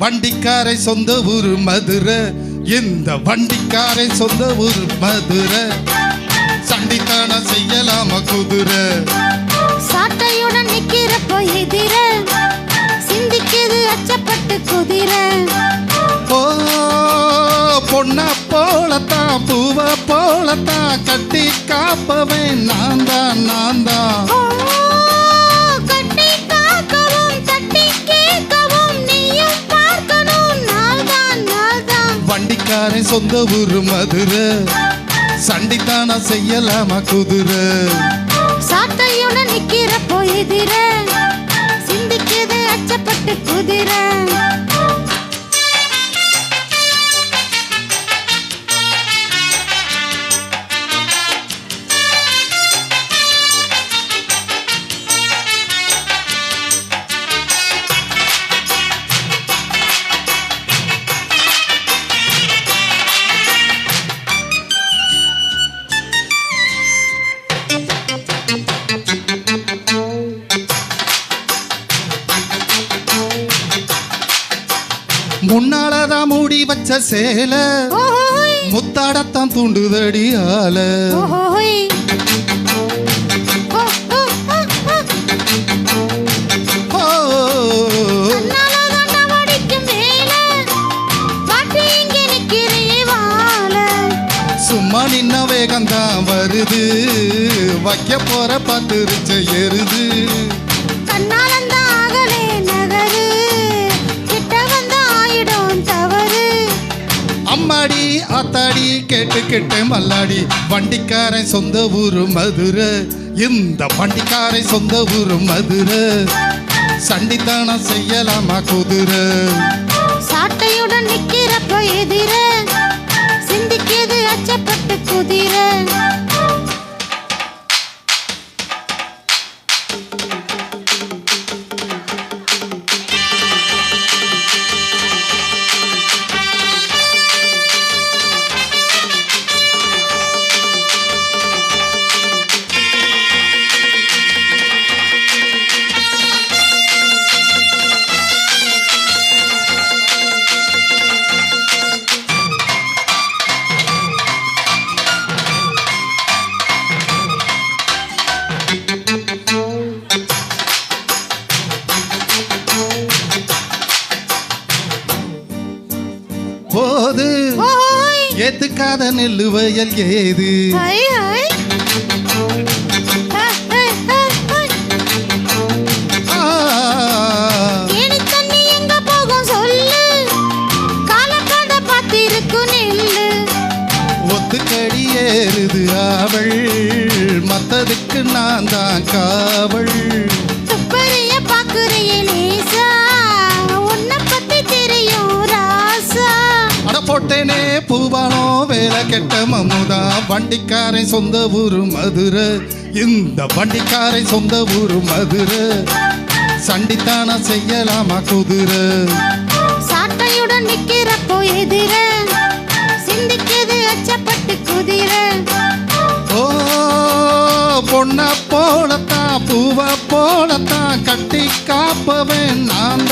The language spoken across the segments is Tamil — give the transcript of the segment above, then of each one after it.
வண்டிக்காரை சொந்த ஊரு மதுரை. இந்த வண்டிக்காரை சொந்த ஊரு மதுரை. சண்டித்தனம் செய்யலாமா குதிரை? சாட்டையுடன் நிக்கிறப்போ எதிர சிந்திக்குது அச்சப்பட்டு குதிரை. ஓ பொண்ண போலத்தான் பூவ போலத்தான் கட்டி காப்பவன் நான் தான் நான் தான் வண்டிக்காரன் சொந்த ஊரு மதுரை. சண்டித்தானா செய்யலாமா குதிரை? சாட்டையுடன் நிக்கிற போயிதிர சிந்திக்குது அச்சப்பட்டு குதிரை. முன்னாலதான் மூடி வச்ச சேல முத்தாடத்தான் தூண்டுதடி ஆல ஓஹோய். ஓ, ஓ, ஓ, ஓ. ஓ, கண்ணாலதான் நவடிக்கும் வேலை. மாட்டி இங்கே நிக்கிறியே வாழ. சும்மா நின்ன வேகம்தான் வருது வைக்க போற பார்த்துருச்ச எருது ஆத்தாடி கேட்டு மல்லாடி வண்டிக்காரன் சொந்த ஊரு மதுரை. இந்த வண்டிக்காரன் சொந்த ஊரு மதுரை. சண்டித்தானம் செய்யலாமா குதிரை? சாட்டையுடன் நிக்கிறப்ப எதிர சிந்திக்கிது அச்சப்பட்டு குதிரை. போது. ஏத்துக்காத நெல்லு வயல் ஏது? ஒத்துக்கடி ஏறுது அவள் மத்ததுக்கு நான் தான் காவல். துப்பறிய பாக்குறிய போட்டேனே பூவானோ வேலை கெட்ட மம்முதா. வண்டிக்காரன் சொந்த ஊரு மதுரை. இந்த வண்டிக்காரன் சொந்த ஊரு மதுரை. சண்டித்தானம் செய்யலாமா குதிரை? சாட்டையுடன் நிக்கிறப்போ எதிர சிந்திக்குது அச்சப்பட்டு குதிரை. ஓ பொண்ண போலத்தான் பூவ போலத்தான் கட்டி காப்பவன் நான்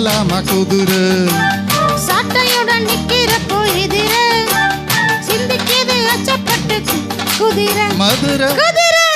செய்யலாமா குதிரை? சாட்டையுடன் நிக்கிறப்போ எதிர சிந்திக்குது அச்சப்பட்டு குதிரை. மதுரை. குதிரை.